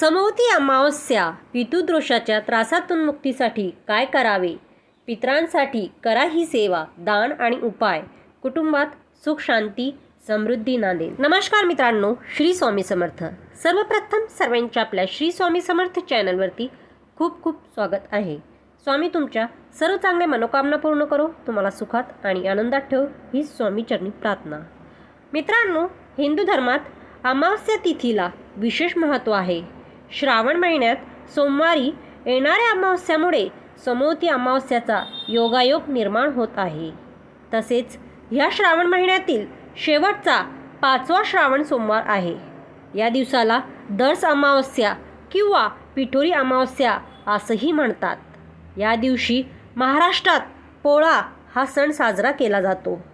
समवती अमावस्या पितृदोषाच्या त्रासातून मुक्तीसाठी काय करावे? पित्रांसाठी करा ही सेवा दान आणि उपाय. कुटुंबात सुख शांती समृद्धी नांदेल नमस्कार मित्रांनो श्री स्वामी समर्थ. सर्वप्रथम सर्वांच्या आपल्या श्री स्वामी समर्थ चॅनलवरती खूप खूप स्वागत आहे. स्वामी तुमच्या सर्व चांगल्या मनोकामना पूर्ण करो तुम्हाला सुखात आणि आनंदात ठेव ही स्वामी चरणी प्रार्थना. मित्रांनो हिंदू धर्मात अमावस्या तिथीला विशेष महत्त्व आहे. श्रावण महिन्यात सोमवारी येणाऱ्या अमावस्यामुळे समोवती अमावस्याचा योगायोग निर्माण होत आहे. तसेच ह्या श्रावण महिन्यातील शेवटचा पाचवा श्रावण सोमवार आहे. या दिवसाला दर्स अमावस्या किंवा पिठोरी अमावस्या असंही म्हणतात. या दिवशी महाराष्ट्रात पोळा हा सण साजरा केला जातो.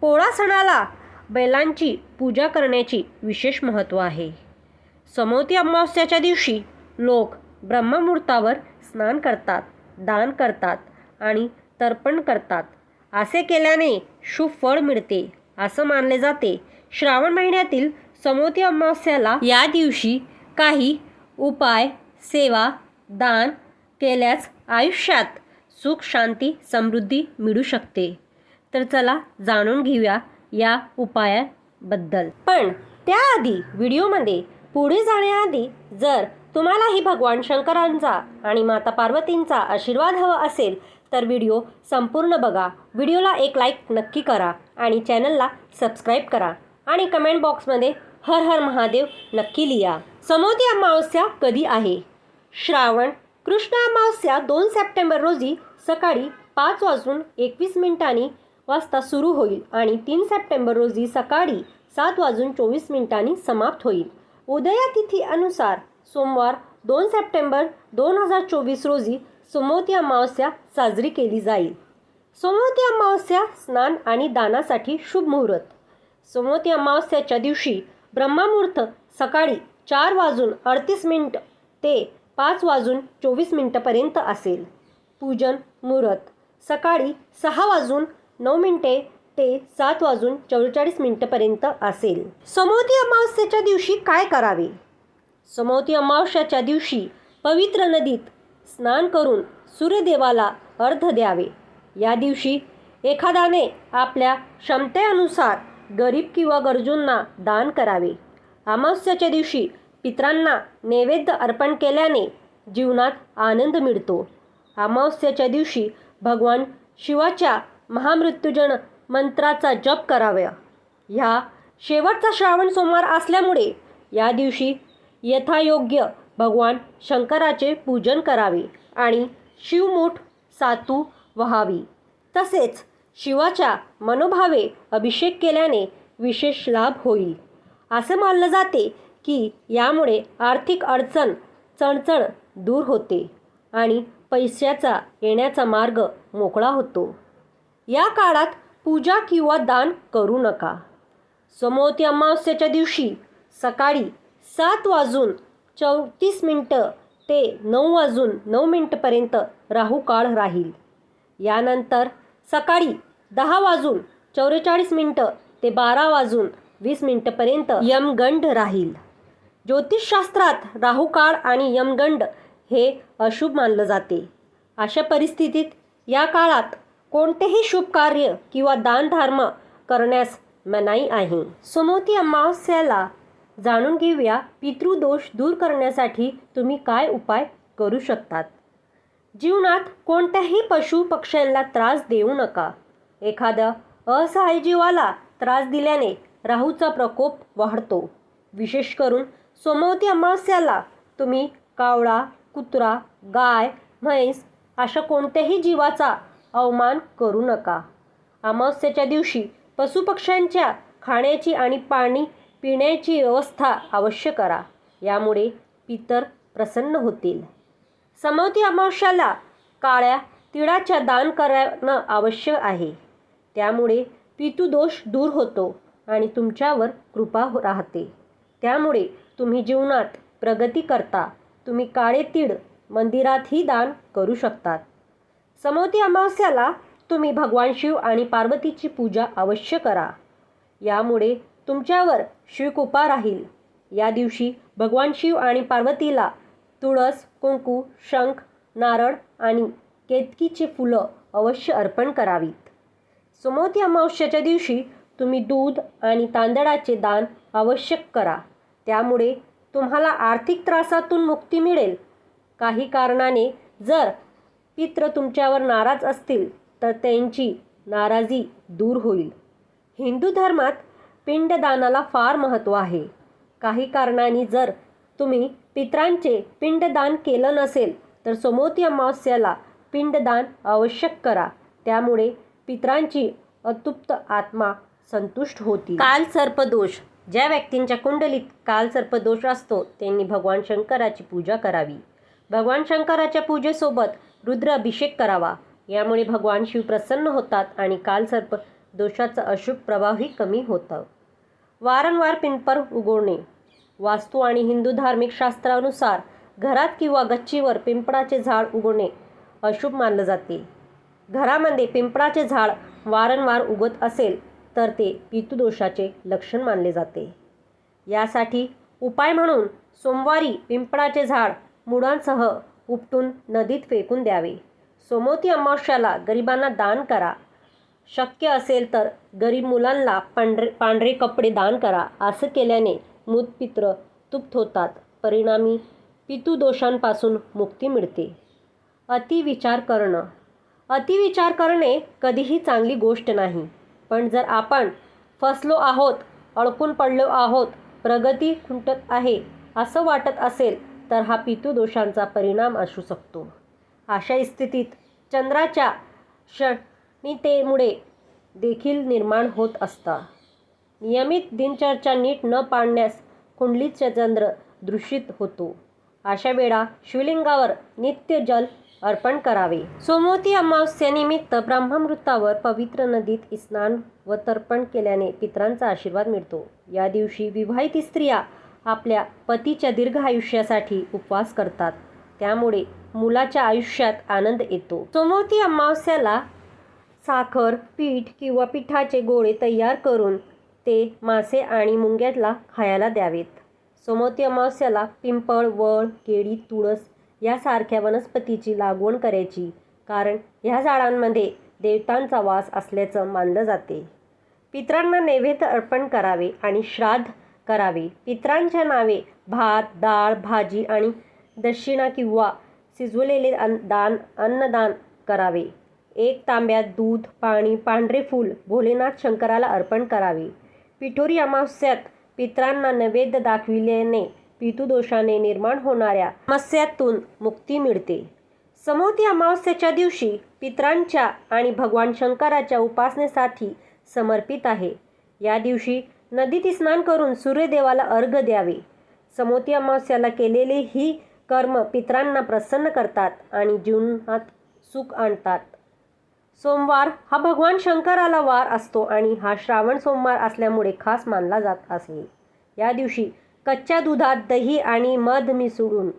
पोळा सणाला बैलांची पूजा करण्याची विशेष महत्त्व आहे. समोती अमावस्याच्या दिवशी लोक ब्रह्ममुहूर्तावर स्नान करतात दान करतात आणि तर्पण करतात. असे केल्याने शुभ फळ मिळते असं मानले जाते. श्रावण महिन्यातील समोती अमावस्याला या दिवशी काही उपाय सेवा दान केल्यास आयुष्यात सुख शांती समृद्धी मिळू शकते. तर चला जाणून घेऊया या उपायाबद्दल. पण त्याआधी व्हिडिओमध्ये पुढे जाण्याआधी जर तुम्हालाही भगवान शंकरांचा आणि माता पार्वतींचा आशीर्वाद हवा असेल तर व्हिडिओ संपूर्ण बघा. व्हिडिओला एक लाईक नक्की करा आणि चॅनलला सबस्क्राईब करा. आणि कमेंट बॉक्समध्ये हर हर महादेव नक्की लिहा. समोती अमावस्या कधी आहे? श्रावण. कृष्ण अमावस्या दोन सप्टेंबर रोजी सकाळी पाच वाजून एकवीस मिनिटांनी वाजता सुरू होईल आणि तीन सप्टेंबर रोजी सकाळी सात वाजून चोवीस मिनिटांनी समाप्त होईल. उदया तिथी अनुसार सोमवार दोन सप्टेंबर दोन हजार चोवीस रोजी सोमवती अमावस्या साजरी केली जाईल. सोमवती अमावस्या स्नान आणि दानासाठी शुभ मुहूर्त. सोमवती अमावस्याच्या दिवशी ब्रह्मामुहूर्त सकाळी चार वाजून अडतीस मिनिट ते पाच वाजून चोवीस मिनिटपर्यंत असेल. पूजन मुहूर्त सकाळी सहा वाजून नऊ मिनिटे ते सात वाजून चव्वेचाळीस मिनिटपर्यंत असेल. समोती अमावस्याच्या दिवशी काय करावे? समोती अमावस्याच्या दिवशी पवित्र नदीत स्नान करून सूर्यदेवाला अर्ध द्यावे. या दिवशी एखाद्याने आपल्या क्षमतेनुसार गरीब किंवा गरजूंना दान करावे. अमावस्याच्या दिवशी पित्रांना नैवेद्य अर्पण केल्याने जीवनात आनंद मिळतो. अमावस्याच्या दिवशी भगवान शिवाच्या महामृत्युजन मंत्राचा जप करावा ह्या शेवटचा श्रावण सोमवार असल्यामुळे या दिवशी यथायोग्य भगवान शंकराचे पूजन करावे आणि शिवमूठ सातू व्हावी. तसेच शिवाच्या मनोभावे अभिषेक केल्याने विशेष लाभ होईल. असे मानलं जाते की यामुळे आर्थिक अडचण चणचण दूर होते आणि पैशाचा येण्याचा मार्ग मोकळा होतो. या काळात पूजा किंवा दान करू नका. समोती अमावस्याच्या दिवशी सकाळी सात वाजून चौतीस मिनटं ते नऊ वाजून नऊ मिनटपर्यंत राहू काळ राहील. यानंतर सकाळी दहा वाजून चौवेचाळीस मिनटं ते बारा वाजून वीस मिनटपर्यंत यमगंड राहील. ज्योतिषशास्त्रात राहुकाळ आणि यमगंड हे अशुभ मानलं जाते. अशा परिस्थितीत या काळात कोणतेही शुभ कार्य किंवा दानधर्म करण्यास मनाई आहे. सोमवती अमावस्याला जाणून घेऊया पितृदोष दूर करण्यासाठी तुम्ही काय उपाय करू शकतात? जीवनात कोणत्याही पशु पक्ष्यांना त्रास देऊ नका. एखादं असहाय जीवाला त्रास दिल्याने राहूचा प्रकोप वाढतो. विशेष करून सोमवती अमावस्याला तुम्ही कावळा कुत्रा गाय म्हैस अशा कोणत्याही जीवाचा अवमान करू नका. अमावस्याच्या दिवशी पशुपक्ष्यांच्या खाण्याची आणि पाणी पिण्याची व्यवस्था अवश्य करा. यामुळे पितर प्रसन्न होतील. समवती अमावस्याला काळ्या तिळाच्या दान करणं आवश्यक आहे. त्यामुळे पितुदोष दूर होतो आणि तुमच्यावर कृपा हो- राहते. त्यामुळे तुम्ही जीवनात प्रगती करता. तुम्ही काळे तीळ मंदिरातही दान करू शकतात. समोती अमावस्याला तुम्ही भगवान शिव आणि पार्वतीची पूजा अवश्य करा. यामुळे तुमच्यावर शिवकृपा राहील. या दिवशी भगवान शिव आणि पार्वतीला तुळस कुंकू शंख नारळ आणि केतकीची फुलं अवश्य अर्पण करावीत. समोती अमावस्याच्या दिवशी तुम्ही दूध आणि तांदळाचे दान आवश्यक करा. त्यामुळे तुम्हाला आर्थिक त्रासातून मुक्ती मिळेल. काही कारणाने जर पित्र तुमच्यावर नाराज असतील तर त्यांची नाराजी दूर होईल. हिंदू धर्मात पिंडदानाला फार महत्त्व आहे. काही कारणांनी जर तुम्ही पित्रांचे पिंडदान केलं नसेल तर समोती अमावस्याला पिंडदान आवश्यक करा. त्यामुळे पित्रांची अतृप्त आत्मा संतुष्ट होती काल सर्पदोष. ज्या व्यक्तींच्या कुंडलीत काल सर्पदोष असतो त्यांनी भगवान शंकराची पूजा करावी. भगवान शंकराच्या पूजेसोबत रुद्र अभिषेक करावा. यामुळे भगवान शिव प्रसन्न होतात आणि काल सर्प दोषाचा अशुभ प्रभावही कमी होतं. वारंवार पिंपर उगवणे. वास्तू आणि हिंदू धार्मिक शास्त्रानुसार घरात किंवा गच्चीवर पिंपळाचे झाड उगवणे अशुभ मानलं जाते. घरामध्ये पिंपळाचे झाड वारंवार उगत असेल तर ते पितुदोषाचे लक्षण मानले जाते. यासाठी उपाय म्हणून सोमवारी पिंपळाचे झाड मुळांसह उपटून नदीत फेकून द्यावे. सोमवती अमावस्याला गरिबांना दान करा. शक्य असेल तर गरीब मुलांना पांढरे पांढरे कपडे दान करा. असं केल्याने मूतपित्र तृप्त होतात. परिणामी पितुदोषांपासून मुक्ती मिळते. अतिविचार करणं. अतिविचार करणे कधीही चांगली गोष्ट नाही. पण जर आपण फसलो आहोत अडकून पडलो आहोत प्रगती खुंटत आहे असं वाटत असेल तर हा पितृदोषांचा परिणाम असू शकतो. अशा स्थितीत चंद्राच्या क्षणितेमुळे देखील निर्माण होत असता नियमित दिनचर्चा नीट न पाळण्यास कुंडलीचा चंद्र दूषित होतो. अशा वेळा शिवलिंगावर नित्य जल अर्पण करावे. सोमवती अमावस्येनिमित्त ब्रह्ममृतावर पवित्र नदीत स्नान व तर्पण केल्याने पित्रांचा आशीर्वाद मिळतो. या दिवशी विवाहित स्त्रिया आपल्या पतीच्या दीर्घ आयुष्यासाठी उपवास करतात. त्यामुळे मुलाच्या आयुष्यात आनंद येतो. सोमवती अमावस्याला साखर पीठ किंवा पिठाचे गोळे तयार करून ते मासे आणि मुंग्याला खायला द्यावेत. सोमवती अमावस्याला पिंपळ वळ केळी तुळस यासारख्या वनस्पतीची लागवड करायची कारण ह्या झाडांमध्ये देवतांचा वास असल्याचं मानलं जाते. पित्रांना नैवेद्य अर्पण करावे आणि श्राद्ध करावे. पित्रांच्या नावे भात डाळ भाजी आणि दक्षिणा किंवा शिजवलेले अन्न दान अन्नदान करावे. एक तांब्यात दूध पाणी पांढरे फूल भोलेनाथ शंकराला अर्पण करावे. पिठोरी अमावस्यात पित्रांना नैवेद्य दाखविल्याने पितुदोषाने निर्माण होणाऱ्या समस्यातून मुक्ती मिळते. समोती अमावस्याच्या दिवशी पित्रांच्या आणि भगवान शंकराच्या उपासनेसाठी समर्पित आहे. या दिवशी नदीत स्नान करून सूर्यदेवाला अर्घ द्यावे. समोती अमावस्याला केलेले ही कर्म पित्रांना प्रसन्न करतात आणि जीवनात सुख आणतात. सोमवार हा भगवान शंकराला वार असतो आणि हा श्रावण सोमवार असल्यामुळे खास मानला जात असे. या दिवशी कच्च्या दुधात दही आणि मध मिसळून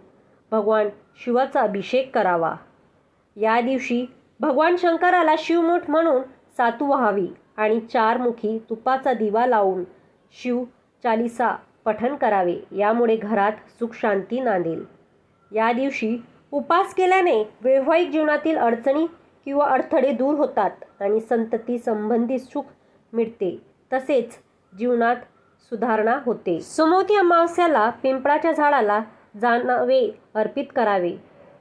भगवान शिवाचा अभिषेक करावा. या दिवशी भगवान शंकराला शिवमुठ म्हणून सातू व्हावी आणि चारमुखी तुपाचा दिवा लावून शिव चालिसा पठण करावे यामुळे घरात सुख शांती नांदेल. या दिवशी उपास केल्याने वैवाहिक जीवनातील अडचणी किंवा अडथळे दूर होतात आणि संतती संबंधी सुख मिळते तसेच जीवनात सुधारणा होते. सोमवती अमावस्याला पिंपळाच्या झाडाला जाणवे अर्पित करावे.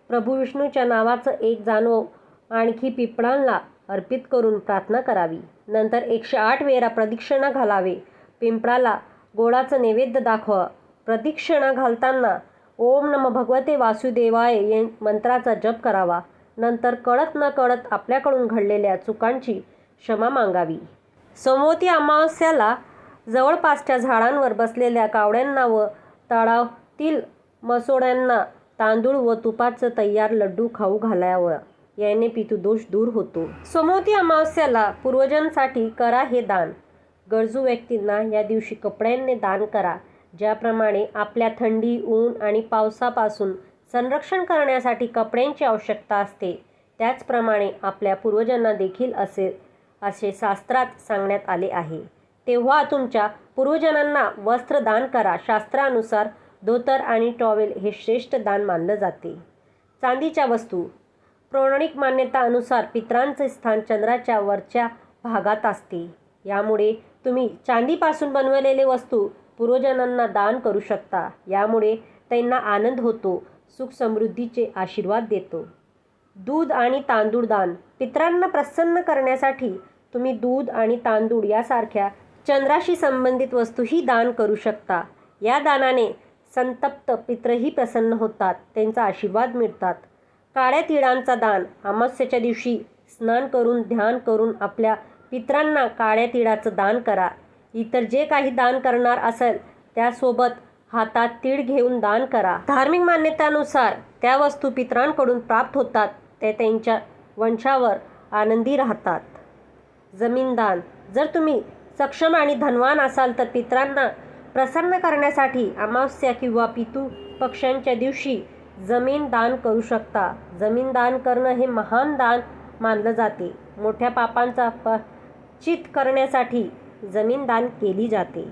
प्रभू विष्णूच्या नावाचं एक जानव आणखी पिंपळांना अर्पित करून प्रार्थना करावी. नंतर एकशे आठ वेळा प्रदक्षिणा घालावे. पिंपळाला गोडाचं नैवेद्य दाखवा. प्रदक्षिणा घालताना ओम नम भगवते वासुदेवाय या मंत्राचा जप करावा. नंतर कळत न कळत आपल्याकडून घडलेल्या चुकांची क्षमा मागावी. सोमवती अमावस्याला जवळपासच्या झाडांवर बसलेल्या कावड्यांना व तळावतील मसोड्यांना तांदूळ व तुपाचं तयार लड्डू खाऊ घालावं. याने पितुदोष दूर होतो. सोमवती अमावस्याला पूर्वजांसाठी करा हे दान. गरजू व्यक्तींना या दिवशी कपड्यांनी दान करा. ज्याप्रमाणे आपल्या थंडी ऊन आणि पावसापासून संरक्षण करण्यासाठी कपड्यांची आवश्यकता असते. त्याचप्रमाणे आपल्या पूर्वजांना देखील असे असे शास्त्रात सांगण्यात आले आहे. तेव्हा तुमच्या पूर्वजांना वस्त्र दान करा. शास्त्रानुसार धोतर आणि टॉवेल हे श्रेष्ठ दान मानलं जाते. चांदीच्या वस्तू. पौराणिक मान्यतानुसार पितरांचे स्थान चंद्राच्या वरच्या भागात असते. यामुळे तुम्ही चांदीपासून बनवलेले वस्तू पूर्वजनांना दान करू शकता. यामुळे त्यांना आनंद होतो सुख समृद्धीचे आशीर्वाद देतो. दूध आणि तांदूळ दान पितरांना प्रसन्न करण्यासाठी तुम्ही दूध आणि तांदूळ यासारख्या चंद्राशी संबंधित वस्तूही दान करू शकता. या दानाने संतप्त पित्रही प्रसन्न होतात त्यांचा आशीर्वाद मिळतात. काळ्या तिळांचा दान अमावस्येच्या दिवशी स्नान करून ध्यान करून आपल्या पित्रांना काळ्या तिळाचं दान करा. इतर जे काही दान करणार असेल त्यासोबत हातात तीळ घेऊन दान करा. धार्मिक मान्यतानुसार त्या वस्तू पितरांकडून प्राप्त होतात ते त्यांच्या वंशावर आनंदी राहतात. जमीन दान जर तुम्ही सक्षम आणि धनवान असाल तर पितरांना प्रसन्न करण्यासाठी अमावस्या किंवा पितू पक्ष्यांच्या दिवशी जमीन दान करू शकता. जमीन दान करणं हे महान दान मानलं जाते. मोठ्या पापांचा प चित करण्यासाठी जमीन दान केली जाते.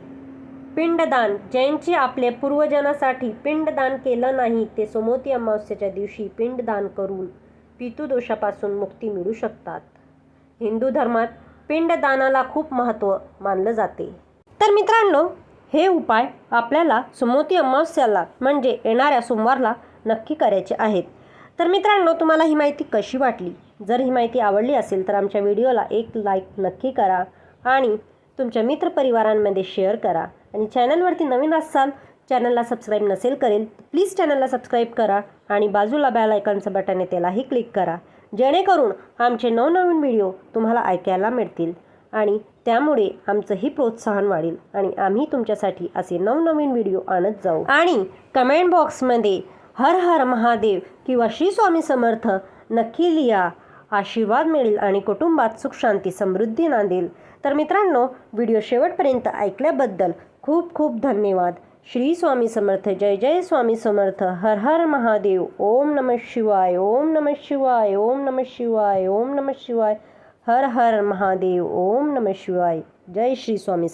पिंडदान ज्यांची आपल्या पूर्वजनासाठी पिंडदान केलं नाही ते सोमोती अमावस्येच्या दिवशी पिंडदान करून पितुदोषापासून मुक्ती मिळू शकतात. हिंदू धर्मात पिंडदानाला खूप महत्त्व मानलं जाते. तर मित्रांनो हे उपाय आपल्याला सुमोती अमावस्याला म्हणजे येणाऱ्या सोमवारला नक्की करायचे आहेत. तर मित्रांनो तुम्हाला ही माहिती कशी वाटली? जर ही माहिती आवडली असेल तर आमच्या व्हिडिओला एक लाईक नक्की करा आणि तुमच्या मित्रपरिवारांमध्ये शेअर करा. आणि चॅनलवरती नवीन असाल चॅनलला सबस्क्राईब नसेल करेल प्लीज चॅनलला सबस्क्राईब करा आणि बाजूला बॅल आयकॉनचं बटन आहे त्यालाही क्लिक करा. जेणेकरून आमचे नवनवीन व्हिडिओ तुम्हाला ऐकायला मिळतील आणि त्यामुळे आमचंही प्रोत्साहन वाढेल आणि आम्ही तुमच्यासाठी असे नवनवीन व्हिडिओ आणत जाऊ. आणि कमेंट बॉक्समध्ये हर हर महादेव किंवा श्री स्वामी समर्थ नक्की लिहा. आशीर्वाद मिळेल आणि कुटुंबात सुख शांती समृद्धी नांदेल. तर मित्रांनो व्हिडिओ शेवटपर्यंत ऐकल्याबद्दल खूप खूप धन्यवाद. श्री स्वामी समर्थ जय जय स्वामी समर्थ हर हर महादेव. ओम नम शिवाय ओम नम शिवाय ओम नम शिवाय ओम नम शिवाय. हर हर महादेव ओम नम शिवाय. जय श्री स्वामी